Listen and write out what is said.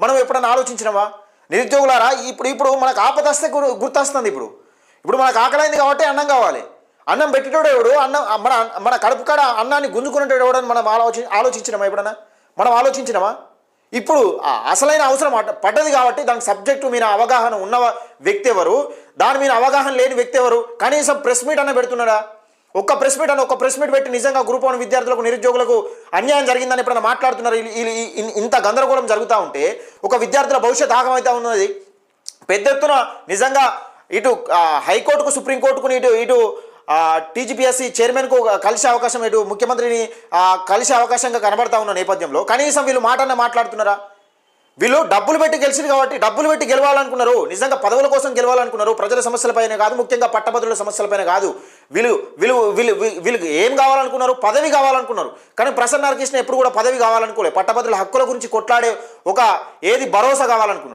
మనం ఎప్పుడన్నా ఆలోచించినవా? నిరుద్యోగులారా ఇప్పుడు ఇప్పుడు మనకు ఆపదస్తే గుర్- గుర్తొస్తుంది ఇప్పుడు. ఇప్పుడు మనకు ఆకలైంది కాబట్టి అన్నం కావాలి. అన్నం పెట్టేటోడు ఎవడు? అన్నం మన మన కడుపు కాడ అన్నాన్ని గుంజుకునేటోడు ఎవడని మనం ఆలోచి ఆలోచించినమా ఎప్పుడన్నా? మనం ఆలోచించినమా? ఇప్పుడు అసలైన అవసరం పడ్డది కాబట్టి దానికి సబ్జెక్టు మీద అవగాహన ఉన్న వ్యక్తి ఎవరు? దాని మీద అవగాహన లేని వ్యక్తి ఎవరు? కనీసం ప్రెస్ మీట్ అన్న పెడుతున్నాడా? ఒక్క ప్రెస్ మీట్ అని ఒక ప్రెస్ మీట్ పెట్టి నిజంగా గ్రూప్ వన్ విద్యార్థులకు నిరుద్యోగులకు అన్యాయం జరిగిందని ఎప్పుడైనా మాట్లాడుతున్నారు? ఇంత గందరగోళం జరుగుతూ ఉంటే ఒక విద్యార్థుల భవిష్యత్ ఆగమైతే ఉన్నది? పెద్ద ఎత్తున నిజంగా ఇటు హైకోర్టుకు సుప్రీంకోర్టుకు ఇటు ఇటు టీజీపీఎస్సీ చైర్మన్కు కలిసే అవకాశం ఇటు ముఖ్యమంత్రిని కలిసే అవకాశంగా కనబడతా ఉన్న నేపథ్యంలో కనీసం వీళ్ళు మాటనే మాట్లాడుతున్నారా? వీళ్ళు డబ్బులు పెట్టి గెలిచింది కాబట్టి డబ్బులు పెట్టి గెలవాలనుకున్నారు. నిజంగా పదవుల కోసం గెలవాలనుకున్నారు. ప్రజల సమస్యలపైన కాదు ముఖ్యంగా పట్టభద్రుల సమస్యలపైన కాదు. వీళ్ళు వీళ్ళు వీళ్ళు వీళ్ళు ఏం కావాలనుకున్నారు? పదవి కావాలనుకున్నారు. కానీ ప్రసన్న కృష్ణ ఎప్పుడు కూడా పదవి కావాలనుకోలేదు పట్టభద్రుల హక్కుల గురించి కొట్లాడే ఒక ఏది భరోసా కావాలనుకున్నారు?